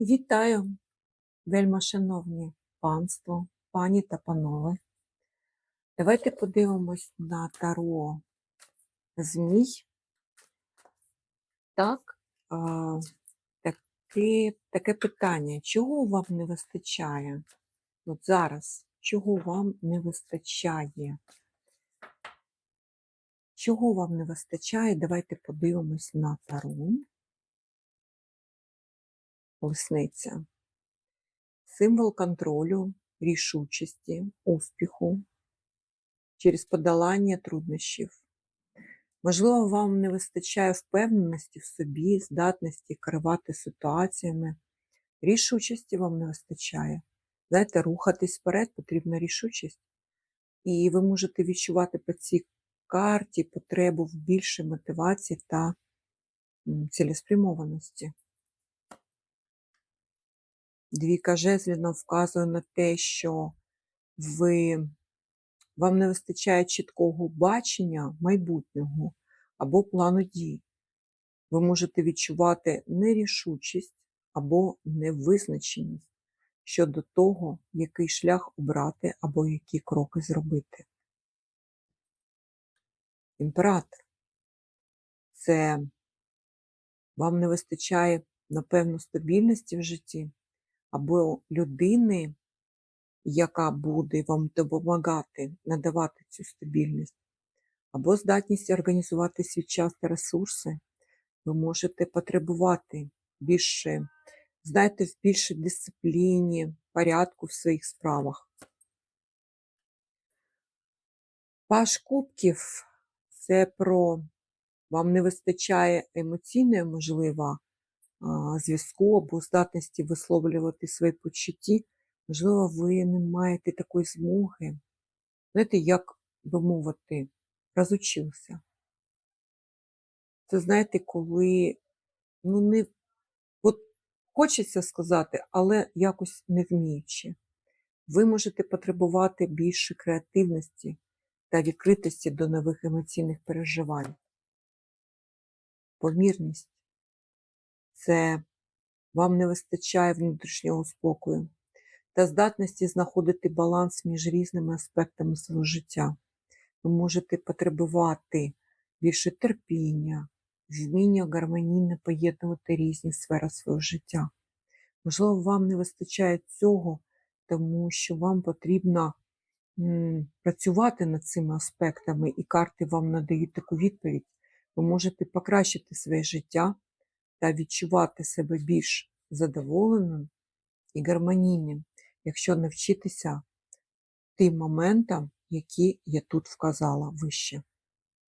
Вітаю, вельмишановні панство, пані та панове. Давайте подивимось на таро змій. Так, а, таке, таке питання, чого вам не вистачає? От зараз, чого вам не вистачає? Чого вам не вистачає? Давайте подивимось на таро. Лисниця. Символ контролю, рішучості, успіху через подолання труднощів. Можливо, вам не вистачає впевненості в собі, здатності керувати ситуаціями. Рішучості вам не вистачає. Знаєте, рухатись вперед потрібна рішучість. І ви можете відчувати по цій карті потребу в більшій мотивації та цілеспрямованості. Двійка жезлів вказує на те, що ви, вам не вистачає чіткого бачення майбутнього або плану дій. Ви можете відчувати нерішучість або невизначеність щодо того, який шлях обрати або які кроки зробити. Імператор. Це вам не вистачає, напевно, стабільності в житті або людини, яка буде вам допомагати надавати цю стабільність, або здатність організувати свій час та ресурси, ви можете потребувати більше, знаєте, в більшій дисципліні, порядку в своїх справах. Паш кубків це про вам не вистачає емоційної, можливо, зв'язку або здатності висловлювати свої почутті, можливо, ви не маєте такої змоги. Знаєте, як би мовити, розучився. Це знаєте, коли ну не от хочеться сказати, але якось не вміючи. Ви можете потребувати більше креативності та відкритості до нових емоційних переживань. Помірність це вам не вистачає внутрішнього спокою та здатності знаходити баланс між різними аспектами свого життя. Ви можете потребувати більше терпіння, вміння гармонійно поєднувати різні сфери свого життя. Можливо, вам не вистачає цього, тому що вам потрібно працювати над цими аспектами, і карти вам надають таку відповідь. Ви можете покращити своє життя та відчувати себе більш задоволеним і гармонійним, якщо навчитися тим моментам, які я тут вказала вище.